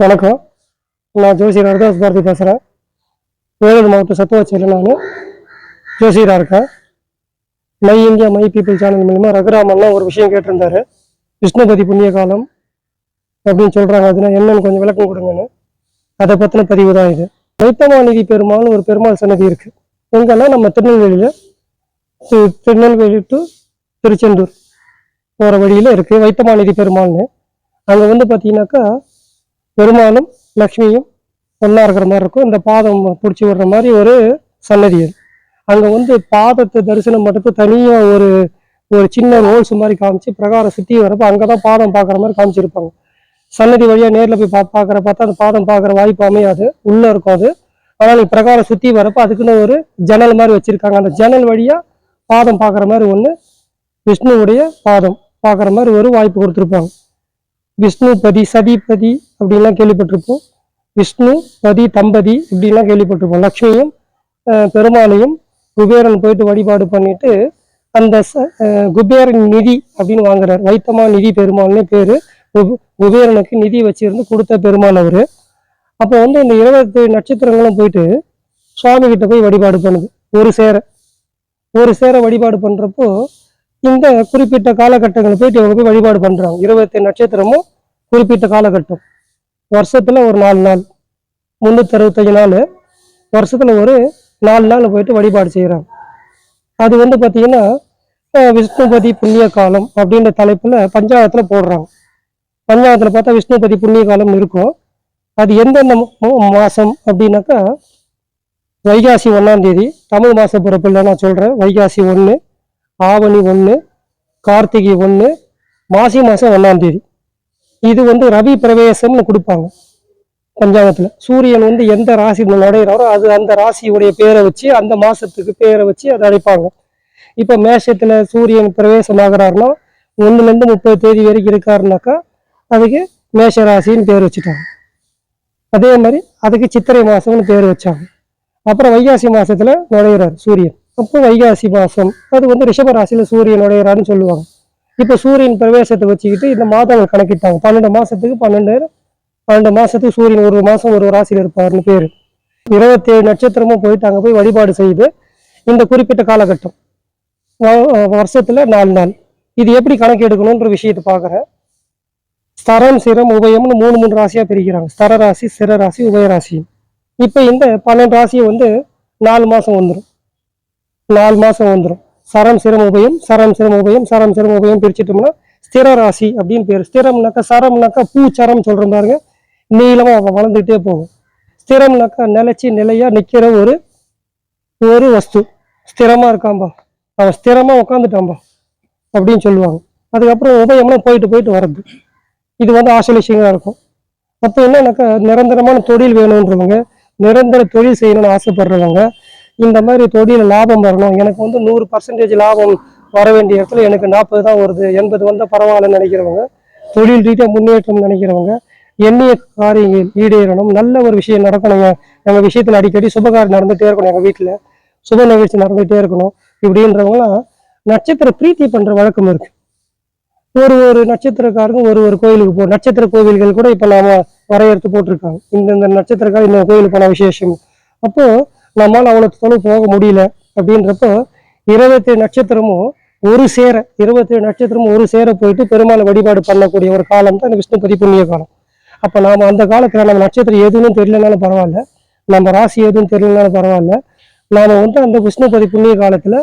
வணக்கம். நான் ஜோசியர் வரதாஸ் பாரதி பேசுகிறேன் வேலூர் மாவட்டம் சத்துவாச்சியில் நான். ஜோசியராக இருக்கேன். My India my people channel மூலிமா ரகுராமன்லாம் ஒரு விஷயம் கேட்டிருந்தாரு. விஷ்ணுபதி புண்ணிய காலம் அப்படின்னு சொல்கிறாங்க அதுனா என்னன்னு கொஞ்சம் விளக்கம் கொடுங்கன்னு அதை பற்றின பதிவு தான் இது. வைத்தமாநிதி பெருமாள்னு ஒரு பெருமாள் சன்னதி இருக்குது எங்கன்னா நம்ம திருநெல்வேலியில் திருநெல்வேலி டு திருச்செந்தூர் போகிற வழியில் இருக்குது வைத்தமாநிதி பெருமாள்னு. அங்கே வந்து பார்த்தீங்கன்னாக்கா பெருமானும் லக்ஷ்மியும் ஒன்றா இருக்கிற மாதிரி இருக்கும். இந்த பாதம் பிடிச்சி விடுற மாதிரி ஒரு சன்னதி அது. அங்கே வந்து பாதத்தை தரிசனம் பண்ணுறது தனியாக ஒரு ஒரு சின்ன ஹோல்ஸ் மாதிரி காமிச்சு பிரகாரம் சுற்றி வரப்போ அங்கே தான் பாதம் பார்க்குற மாதிரி காமிச்சிருப்பாங்க. சன்னதி வழியாக நேரில் போய் பா பார்க்குற பார்த்தா அந்த பாதம் பார்க்குற வாய்ப்பு அமையாது. உள்ளே இருக்கும் அது. ஆனால் நீ பிரகாரம் சுற்றி வரப்போ அதுக்குன்னு ஒரு ஜன்னல் மாதிரி வச்சுருக்காங்க. அந்த ஜன்னல் வழியாக பாதம் பார்க்குற மாதிரி ஒன்று விஷ்ணுவுடைய பாதம் பார்க்குற மாதிரி ஒரு வாய்ப்பு கொடுத்துருப்பாங்க. விஷ்ணுபதி சதிபதி அப்படின்லாம் கேள்விப்பட்டிருப்போம். விஷ்ணு பதி தம்பதி இப்படிலாம் கேள்விப்பட்டிருப்போம். லக்ஷ்மியும் பெருமாளையும் குபேரன் போயிட்டு வழிபாடு பண்ணிட்டு அந்த ச- குபேரன் நிதி அப்படின்னு வாங்குறார். வைத்தமா நிதி பெருமாள்னே பேரு. குபேரனுக்கு நிதி வச்சிருந்து கொடுத்த பெருமாள் அவரு. அப்போ வந்து இந்த இருபத்தி நட்சத்திரங்களும் போயிட்டு சுவாமி கிட்ட போய் வழிபாடு பண்ணுது. ஒரு சேர. ஒரு சேர வழிபாடு பண்றப்போ இந்த குறிப்பிட்ட காலகட்டங்களை போயிட்டு இவங்க போய் வழிபாடு பண்றாங்க. இருபத்தி நட்சத்திரமும் குறிப்பிட்ட காலகட்டம். வருஷத்துல ஒரு நாலு நாள் முந்நூற்றி அறுபத்தஞ்சு நாள். வருஷத்துல ஒரு நாலு நாள் போயிட்டு வழிபாடு செய்கிறாங்க அது வந்து பார்த்தீங்கன்னா விஷ்ணுபதி புண்ணிய காலம் அப்படின்ற தலைப்பில் பஞ்சாயத்தில் போடுறாங்க. பஞ்சாயத்தில் பார்த்தா விஷ்ணுபதி புண்ணிய காலம் இருக்கும். அது எந்தெந்த மாதம் அப்படின்னாக்கா வைகாசி ஒன்றாம் தேதி தமிழ் மாத பிறப்பில் நான் சொல்கிறேன் வைகாசி ஒன்று ஆவணி ஒன்று கார்த்திகை ஒன்று மாசி மாதம் ஒன்றாம் தேதி. இது வந்து ரவி பிரவேசம்னு கொடுப்பாங்க பஞ்சாங்கத்தில். சூரியன் வந்து எந்த ராசி நுழைகிறாரோ அது அந்த ராசியுடைய பேரை வச்சு அந்த மாதத்துக்கு பேரை வச்சு அதை அழைப்பாங்க. இப்போ மேஷத்தில் சூரியன் பிரவேசம் ஆகிறாருன்னா ஒன்றுலேருந்து முப்பது தேதி வரைக்கும் இருக்காருனாக்கா அதுக்கு மேஷ ராசின்னு பேர் வச்சுட்டாங்க. அதே மாதிரி அதுக்கு சித்திரை மாதம்னு பேர் வச்சாங்க. அப்புறம் வைகாசி மாதத்தில் நுழைகிறார் சூரியன். அப்போ வைகாசி மாதம் அது வந்து ரிஷப ராசியில் சூரியன் சொல்லுவாங்க. இப்போ சூரியன் பிரவேசத்தை வச்சுக்கிட்டு இந்த மாதங்கள் கணக்கிட்டாங்க. பன்னெண்டு மாதத்துக்கு பன்னெண்டு பன்னெண்டு மாதத்துக்கு சூரியன் ஒரு மாதம் ஒரு ராசியில் இருப்பார்னு பேர். இருபத்தேழு நட்சத்திரமும் போயிட்டு அங்கே போய் வழிபாடு செய்து இந்த குறிப்பிட்ட காலகட்டம். வருஷத்தில் நாலு நாள். இது எப்படி கணக்கு எடுக்கணுன்ற விஷயத்தை பார்க்குறேன் ஸ்தரம் சிரம் உபயம்னு மூணு மூணு ராசியாக பிரிக்கிறாங்க. ஸ்தர ராசி சிர ராசி உபய ராசி. இப்போ இந்த பன்னெண்டு ராசியை வந்து நாலு மாதம் வந்துடும் நாலு மாதம் வந்துடும் சரம் சிரம் உபயம் சரம் சிரம் உபயம் சரம் சிரம் உபயம் பிரிச்சிட்டோம்னா ஸ்திர ராசி அப்படின்னு பேர். ஸ்திரம்னாக்கா சரம்னாக்கா பூச்சரம் சொல்கிற பாருங்க. நீளமாக வ- போகும். ஸ்திரம்னாக்கா நிலச்சி நிலையாக நிற்கிற ஒரு ஒரு வஸ்து. ஸ்திரமாக இருக்காம்பா. அவன் ஸ்திரமாக உட்காந்துட்டாம்பா அப்படின்னு சொல்லுவாங்க. அதுக்கப்புறம் உபயம்னா போயிட்டு போயிட்டு வர்றது. இது வந்து ஆசோலேஷனாக இருக்கும். அப்போ என்னன்னாக்கா நிரந்தரமான தொழில் வேணுன்றவங்க நிரந்தர தொழில் செய்யணும்னு ஆசைப்படுறவங்க இந்த மாதிரி தொழில லாபம் வரணும். எனக்கு வந்து நூறு பர்சன்டேஜ் லாபம் வர வேண்டிய இடத்துல எனக்கு நாற்பது தான் வருது. எண்பது வந்தால் பரவாயில்லன்னு நினைக்கிறவங்க தொழில் ரீதியாக முன்னேற்றம் நினைக்கிறவங்க எண்ணிய காரியங்கள் ஈடேறணும். நல்ல ஒரு விஷயம் நடக்கணுங்க எங்கள் விஷயத்தில் அடிக்கடி சுபகாரம் நடந்துகிட்டே இருக்கணும் எங்கள் வீட்டில். சுப நிகழ்ச்சி நடந்துகிட்டே இருக்கணும். இப்படின்றவங்களாம் நட்சத்திர பிரீத்தி பண்ணுற வழக்கம் இருக்கு. ஒரு ஒரு நட்சத்திரக்காரங்க ஒரு ஒரு கோயிலுக்கு போ நட்சத்திர கோவில்கள் கூட இப்போ நாம வரையறுத்து போட்டிருக்காங்க. இந்த இந்த நட்சத்திரக்கார இந்த கோயிலுக்கு போன விசேஷம். அப்போது நம்மால் அவ்வளோ தொலைவு போக முடியல அப்படின்றப்போ இருபத்தேழு நட்சத்திரமும் ஒரு சேர இருபத்தேழு நட்சத்திரமும் ஒரு சேர போயிட்டு பெருமாளை வழிபாடு பண்ணக்கூடிய ஒரு காலம் தான் இந்த விஷ்ணுபதி புண்ணிய காலம். அப்போ நாம் அந்த காலத்தில் நம்ம நட்சத்திரம் எதுன்னு தெரியலனாலும் பரவாயில்ல. நம்ம ராசி எதுவும் தெரியலனாலும் பரவாயில்ல. நாம வந்து அந்த விஷ்ணுபதி புண்ணிய காலத்துல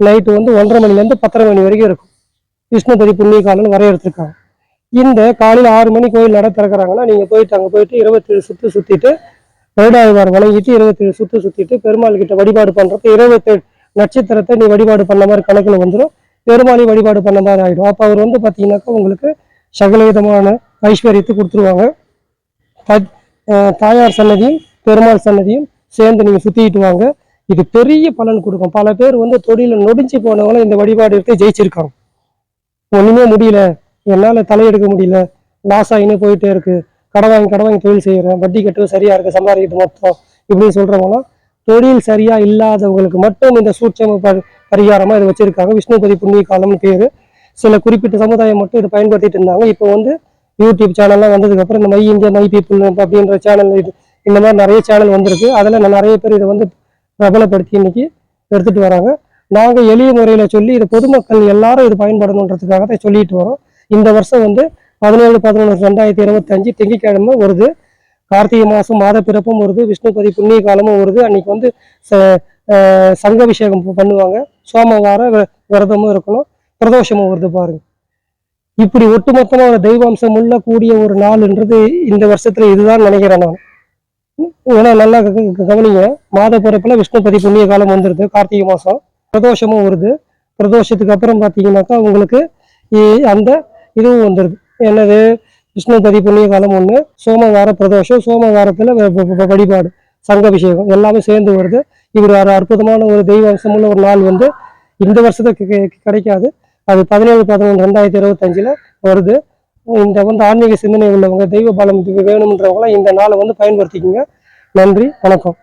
நைட்டு வந்து ஒன்றரை மணிலேருந்து பத்தரை மணி வரைக்கும் இருக்கும். விஷ்ணுபதி புண்ணிய காலம்னு வரையறுத்துருக்காங்க. இந்த காலையில் ஆறு மணி கோயில் நட திறக்கிறாங்கன்னா நீங்கள் போயிட்டு அங்கே போயிட்டு இருபத்தேழு சுற்று சுற்றிட்டு வருடாழ்வார் வணங்கிட்டு இருபத்தேழு சுற்று சுற்றிட்டு பெருமாள் கிட்ட வழிபாடு பண்ணுறப்ப இருபத்தேழு நட்சத்திரத்தை நீ வழிபாடு பண்ண மாதிரி கணக்கில் வந்துடும் பெருமாளை வழிபாடு பண்ண மாதிரி ஆகிடும் அப்போ அவர் வந்து பார்த்தீங்கன்னாக்கா உங்களுக்கு சகலவிதமான ஐஸ்வர்யத்தை கொடுத்துருவாங்க. தாயார் சன்னதியும் பெருமாள் சன்னதியும் சேர்ந்து நீங்கள் சுற்றிக்கிட்டு வாங்க. இது பெரிய பலன் கொடுக்கும். பல பேர் வந்து தொழில நொடிஞ்சு போனவங்களும் இந்த வழிபாடு எடுத்து ஜெயிச்சிருக்காங்க. ஒண்ணுமே முடியல. என்னால தலையெடுக்க முடியல. லாஸ் ஆகினே போயிட்டே இருக்கு. கடன் வாங்கி கடன் வாங்கி தொழில் செய்கிறேன் வட்டி கட்டுறது சரியா இருக்கு சம்பாதிக்கிறது மொத்தம். இப்படின்னு சொல்றவங்களாம் தொழில் சரியா இல்லாதவங்களுக்கு மட்டும் இந்த சூட்சம ப- பரிகாரமா இதை வச்சிருக்காங்க. விஷ்ணுபதி புண்ணிய காலம்னு பேரு. சில குறிப்பிட்ட சமுதாயம் மட்டும் இதை பயன்படுத்திட்டு இருந்தாங்க. இப்போ வந்து யூடியூப் சேனல்லாம் வந்ததுக்கப்புறம் இந்த மை இந்தியா மை பீப்புள் அப்படின்ற சேனல் இது இந்த மாதிரி நிறைய சேனல் வந்திருக்கு. அதில் நிறைய பேர் இதை வந்து பிரபலப்படுத்தி இன்னைக்கு எடுத்துட்டு வராங்க. நாங்கள் எளிய முறையில் சொல்லி இது பொதுமக்கள் எல்லாரும் இது பயன்படணுன்றதுக்காக தான் சொல்லிட்டு வரோம். இந்த வருஷம் வந்து பதினேழு பதினொன்று ரெண்டாயிரத்தி இருபத்தஞ்சு திங்கட்கிழமை வருது. கார்த்திகை மாதம் மாத பிறப்பும் வருது. விஷ்ணுபதி புண்ணிய காலமும் வருது. அன்னைக்கு வந்து ச- சங்கபிஷேகம் பண்ணுவாங்க. சோமவாரம் விரதமும் இருக்கணும். பிரதோஷமும் வருது பாருங்க. இப்படி ஒட்டுமொத்தமாக ஒரு தெய்வாம்சம் உள்ள கூடிய ஒரு நாள்ன்றது இந்த வருஷத்துல இதுதான் நினைக்கிறேன் நான். ஏன்னா நல்லா க- கவனிங்க. மாத பிறப்புல விஷ்ணுபதி புண்ணிய காலம் வந்துருது. கார்த்திகை மாதம் பிரதோஷமும் வருது. பிரதோஷத்துக்கு அப்புறம் பார்த்தீங்கன்னாக்கா உங்களுக்கு அந்த இதுவும் வந்துடுது என்னது? விஷ்ணுபதி புண்ணிய காலம் ஒன்று சோமவார பிரதோஷம் சோமவாரத்தில் வழிபாடு சங்கபிஷேகம் எல்லாமே சேர்ந்து வருது. இவர் ஒரு அற்புதமான ஒரு தெய்வ அம்சமுள்ள ஒரு நாள் வந்து இந்த வருஷத்துக்கு கிடைக்காது. அது பதினேழு பதினொன்று ரெண்டாயிரத்தி இருபத்தஞ்சில் வருது. இந்த வந்து ஆன்மீக சிந்தனை உள்ளவங்க தெய்வ பலம் வேணுன்றவங்களாம் இந்த நாளை வந்து பயன்படுத்திக்கோங்க. நன்றி வணக்கம்.